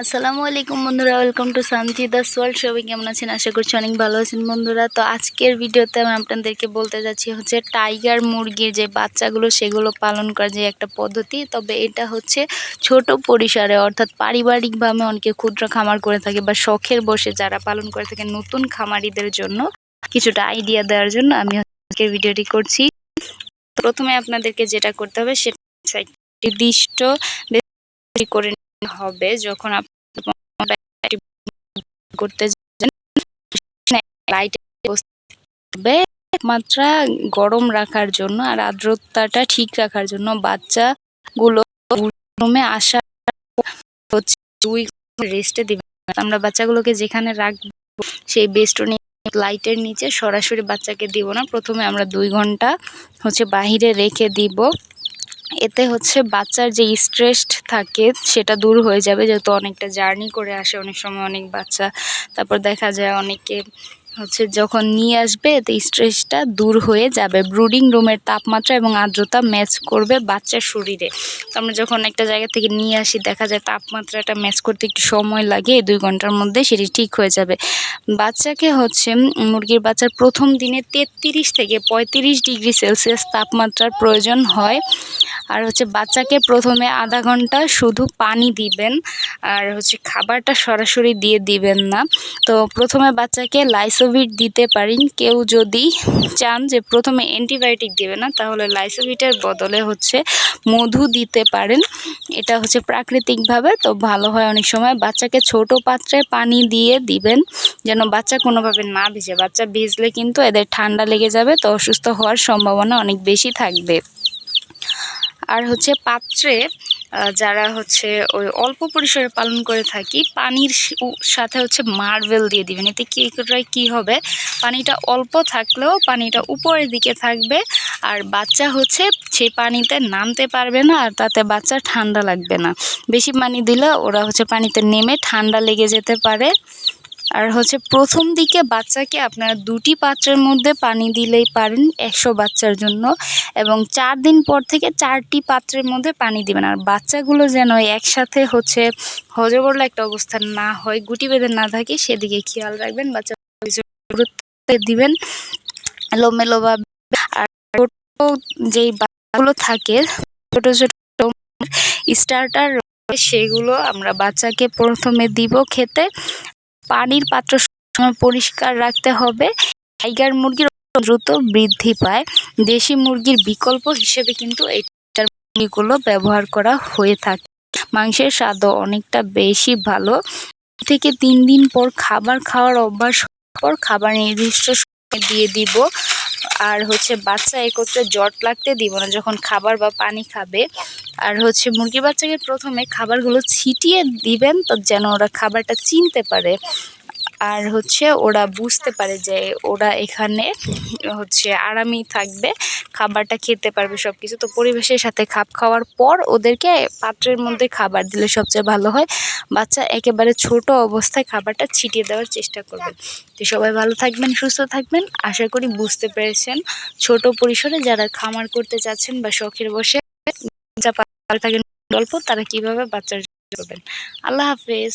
আসসালামু আলাইকুম বন্ধুরা ওয়েলকাম টু শান্তি দাস ওয়ার্ল্ড সবাই কেমন আছেন? আশা করছি অনেক ভালো আছেন বন্ধুরা। তো আজকের ভিডিওতে আমি আপনাদেরকে বলতে যাচ্ছি হচ্ছে টাইগার মুরগির যে বাচ্চাগুলো, সেগুলো পালন করার যে একটা পদ্ধতি। তবে এটা হচ্ছে ছোট পরিসরে, অর্থাৎ পারিবারিকভাবে অনেকে ক্ষুদ্র খামার করে থাকে বা শখের বসে যারা পালন করে থাকে নতুন খামারিদের জন্য। কিছুটা আইডিয়া দেওয়ার জন্য আমি আজকের ভিডিওটি করছি। প্রথমে আপনাদেরকে যেটা করতে হবে, সেটা নির্দিষ্ট করে হবে। যখন আপনি করতে গরম রাখার জন্য আর আর্দ্রতাটা ঠিক রাখার জন্য বাচ্চাগুলো রুমে আসা হচ্ছে দুই রেস্টে দিবে। আমরা বাচ্চাগুলোকে যেখানে রাখব, সেই বেস্টনে লাইটের নিচে সরাসরি বাচ্চাকে দিব না। প্রথমে আমরা দুই ঘণ্টা হচ্ছে বাহিরে রেখে দিব। এতে হচ্ছে বাচ্চার যে স্ট্রেসড থাকে সেটা দূর হয়ে যাবে, যেহেতু অনেকটা জার্নি করে আসে অনেক সময় অনেক বাচ্চা। তারপর দেখা যায় অনেকে হচ্ছে যখন নিয়ে আসবে এতে স্ট্রেসটা দূর হয়ে যাবে। ব্রুডিং রুমের তাপমাত্রা এবং আর্দ্রতা ম্যাচ করবে বাচ্চার শরীরে। তো আমরা যখন একটা জায়গা থেকে নিয়ে আসি, দেখা যায় তাপমাত্রাটা ম্যাচ করতে একটু সময় লাগে, দুই ঘণ্টার মধ্যে সেটি ঠিক হয়ে যাবে। বাচ্চাকে হচ্ছে, মুরগির বাচ্চার প্রথম দিনে তেত্রিশ থেকে পঁয়ত্রিশ ডিগ্রি সেলসিয়াস তাপমাত্রার প্রয়োজন হয়। আর হচ্ছে বাচ্চাকে প্রথমে আধা ঘণ্টা শুধু পানি দিবেন, আর হচ্ছে খাবারটা সরাসরি দিয়ে দিবেন না। তো প্রথমে বাচ্চাকে লাইসোভিট দিতে পারেন। কেউ যদি চান যে প্রথমে অ্যান্টিবায়োটিক দেবে না, তাহলে লাইসোভিটের বদলে হচ্ছে মধু দিতে পারেন। এটা হচ্ছে প্রাকৃতিকভাবে, তো ভালো হয় অনেক সময়। বাচ্চাকে ছোট পাত্রে পানি দিয়ে দিবেন, যেন বাচ্চা কোনোভাবে না ভিজে। বাচ্চা ভিজলে কিন্তু এদের ঠান্ডা লেগে যাবে, তো অসুস্থ হওয়ার সম্ভাবনা অনেক বেশি থাকবে। আর হচ্ছে পাত্রে যারা হচ্ছে ওই অল্প পরিসরে পালন করে থাকি, পানির সাথে হচ্ছে মার্বেল দিয়ে দিবেন। এতে কী কী হবে? পানিটা অল্প থাকলেও পানিটা উপরের দিকে থাকবে, আর বাচ্চা হচ্ছে সেই পানিতে নামতে পারবে না, আর তাতে বাচ্চা ঠান্ডা লাগবে না। বেশি পানি দিলে ওরা হচ্ছে পানিতে নেমে ঠান্ডা লেগে যেতে পারে। আর হচ্ছে প্রথম দিকে বাচ্চাকে আপনারা দুটি পাত্রের মধ্যে পানি দিলেই পারেন একশো বাচ্চার জন্য এবং চার দিন পর থেকে চারটি পাত্রের মধ্যে পানি দিবেন। আর বাচ্চাগুলো যেন একসাথে হচ্ছে হজবরলা একটা অবস্থা না হয়, গুটি বেঁধে না থাকে, সেদিকে খেয়াল রাখবেন। বাচ্চা দিবেন, এলোমেলোভাবে। আর যেই বাচ্চাগুলো থাকে, ছোট ছোট স্টার্টার সেগুলো আমরা বাচ্চাকে প্রথমে দিব খেতে। পানির পাত্র পরিষ্কার রাখতে হবে। টাইগার মুরগির দ্রুত বৃদ্ধি পায়। দেশি মুরগির বিকল্প হিসেবে কিন্তু এইটার মুরগিগুলো ব্যবহার করা হয়ে থাকে। মাংসের স্বাদও অনেকটা বেশি ভালো। থেকে তিন দিন পর খাবার খাওয়ার অভ্যাস পর খাবার নির্দিষ্ট সময় দিয়ে দিব। আর হচ্ছে বাচ্চা একত্রে জট লাগতে দিব না, যখন খাবার বা পানি খাবে। আর হচ্ছে মুরগি বাচ্চাকে প্রথমে খাবারগুলো ছিটিয়ে দিবেন, তো যেন ওরা খাবারটা চিনতে পারে। আর হচ্ছে ওরা বুঝতে পারে যে ওরা এখানে হচ্ছে আরামই থাকবে, খাবারটা খেতে পারবে সব কিছু তো পরিবেশের সাথে খাপ খাওয়ার পর ওদেরকে পাত্রের মধ্যে খাবার দিলে সবচেয়ে ভালো হয়। বাচ্চা একেবারে ছোট অবস্থায় খাবারটা ছিটিয়ে দেওয়ার চেষ্টা করবেন তো সবাই ভালো থাকবেন, সুস্থ থাকবেন। আশা করি বুঝতে পেরেছেন ছোট পরিসরে যারা খামার করতে চাচ্ছেন বা শখের বসে যা থাকেন গল্প তারা কীভাবে বাচ্চার করবেন। আল্লাহ হাফেজ।